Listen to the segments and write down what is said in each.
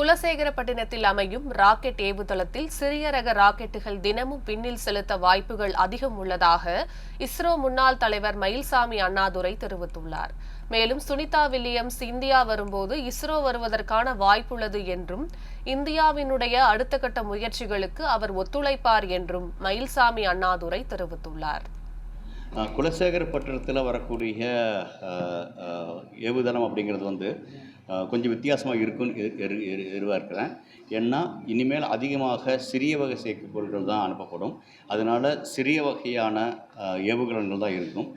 குலசேகரப்பட்டினத்தில் அமையும் ராக்கெட் ஏவுதளத்தில் சிறிய ரக ராக்கெட்டுகள் தினமும் விண்ணில் செலுத்த வாய்ப்புகள் அதிகம் உள்ளதாக இஸ்ரோ முன்னாள் தலைவர் மயில்சாமி அண்ணாதுரை தெரிவித்துள்ளார். மேலும் சுனிதா வில்லியம்ஸ் இந்தியா வரும்போது இஸ்ரோ வருவதற்கான வாய்ப்புள்ளது என்றும் இந்தியாவினுடைய அடுத்த கட்ட முயற்சிகளுக்கு அவர் ஒத்துழைப்பார் என்றும் மயில்சாமி அண்ணாதுரை தெரிவித்துள்ளார். குலசேகரப்பட்டினத்தில் வரக்கூடிய ஏவுதளம் அப்படிங்கிறது வந்து கொஞ்சம் வித்தியாசமாக இருக்கும்னு எரு- எரு- எதிர்பார்க்கிறேன். ஏன்னா இனிமேல் அதிகமாக சிறிய வகை செயற்கைக்கோள்கள் தான் அனுப்பப்படும். அதனால் சிறிய வகையான ஏவுகணங்கள் தான் இருக்கும்.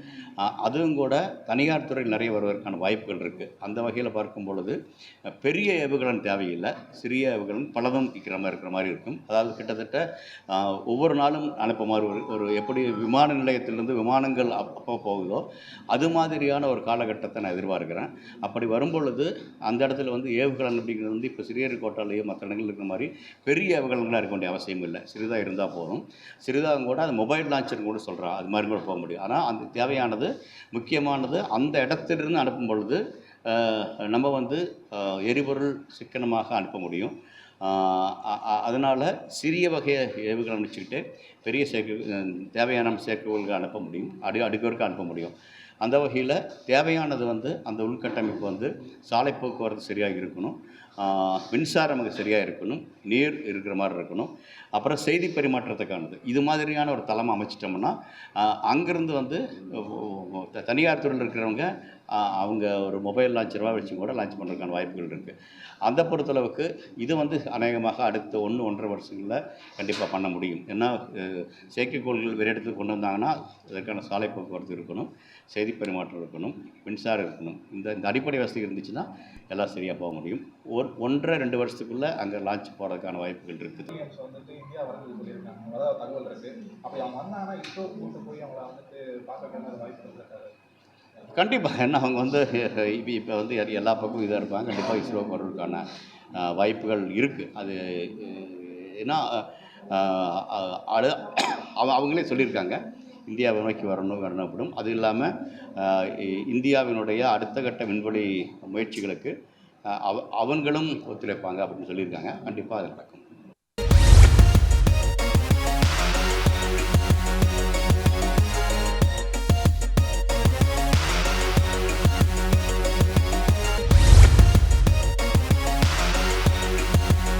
அதுவும் கூட தனியார் துறையில் நிறைய வருவதற்கான வாய்ப்புகள் இருக்குது அந்த வகையில் பார்க்கும் பொழுது பெரிய ஏவுகணம் தேவையில்லை சிறிய ஏவுகணம் பலதும் இருக்கிற மாதிரி இருக்கிற மாதிரி இருக்கும். அதாவது கிட்டத்தட்ட ஒவ்வொரு நாளும் அனுப்ப மாதிரி ஒரு ஒரு எப்படி விமான நிலையத்திலிருந்து விமானங்கள் அப்போ போகுதோ அது மாதிரியான ஒரு காலகட்டத்தை நான் எதிர்பார்க்கிறேன். அப்படி வரும்பொழுது அந்த இடத்துல வந்து ஏவுகணம் அப்படிங்கிறது வந்து இப்போ சிறியர் கோட்டாலேயோ மற்ற இடங்கள் இருக்கிற மாதிரி பெரிய ஏவுகணங்களாக இருக்க வேண்டிய அவசியம் இல்லை. சிறிதாக இருந்தால் போதும். சிறிதாக கூட அது மொபைல் லான்ச்சர் கூட சொல்கிறான் அது மாதிரி போக முடியும். ஆனால் அந்த தேவையானது முக்கியமானது அந்த இடத்திலிருந்து அனுப்பும் பொழுது நம்ம வந்து எரிபொருள் சிக்கனமாக அனுப்ப முடியும். அதனால் சிறிய வகை ஏவுகணை அனுப்பிச்சுக்கிட்டு பெரிய செயற்கை தேவையான செயற்கைக்கோள்களை அனுப்ப முடியும். அடி அடுக்கவருக்கு அனுப்ப முடியும். அந்த வகையில் தேவையானது வந்து அந்த உள்கட்டமைப்பு வந்து சாலை போக்குவரத்து சரியாக இருக்கணும். மின்சாரம் அங்கே சரியாக இருக்கணும். நீர் இருக்கிற மாதிரி இருக்கணும். அப்புறம் செய்தி பரிமாற்றத்துக்கானது. இது மாதிரியான ஒரு தளம் அமைச்சிட்டோம்னா அங்கேருந்து வந்து த- தனியார் துறையில் இருக்கிறவங்க அவங்க ஒரு மொபைல் லான்ச்சரவாக வச்சு கூட லான்ச் பண்ணுறதுக்கான வாய்ப்புகள் இருக்குது அந்த பொறுத்தளவுக்கு இது வந்து அநேகமாக அடுத்த ஒன்று ஒன்றரை வருஷங்களில் கண்டிப்பாக பண்ண முடியும். ஏன்னா செயற்கைக்கோள்கள் வேறு இடத்துக்கு கொண்டு வந்தாங்கன்னா அதற்கான சாலை போக்குவரத்து இருக்கணும் செய்தி பரிமாற்றம் இருக்கணும் மின்சாரம் இருக்கணும். இந்த இந்த அடிப்படை வசதி இருந்துச்சுன்னா எல்லாம் சரியாக போக முடியும். ஒரு ஒன்றரை ரெண்டு வருஷத்துக்குள்ளே அங்கே லான்ச் போகிறதுக்கான வாய்ப்புகள் இருக்குது. தகவல் இருக்குது அப்போ அவங்க வந்தாங்கன்னா இப்போ போய் அவங்கள வந்துட்டு பார்க்க வாய்ப்பு கண்டிப்பாக என்ன அவங்க வந்து இப்போ இப்போ வந்து எல்லா- பக்கமும் இதாக இருப்பாங்க. கண்டிப்பாக இஸ்ரோ வர்றதுக்கான வாய்ப்புகள் இருக்குது அது ஏன்னா அது அவ- அவங்களே சொல்லியிருக்காங்க. இந்தியாவை நோக்கி வரணும் வரணும் அது இல்லாமல் இ- இந்தியாவினுடைய அடுத்த கட்ட விண்வெளி முயற்சிகளுக்கு அவ அவங்களும் ஒத்துழைப்பாங்க அப்படின்னு சொல்லியிருக்காங்க. கண்டிப்பாக அது நடக்கும்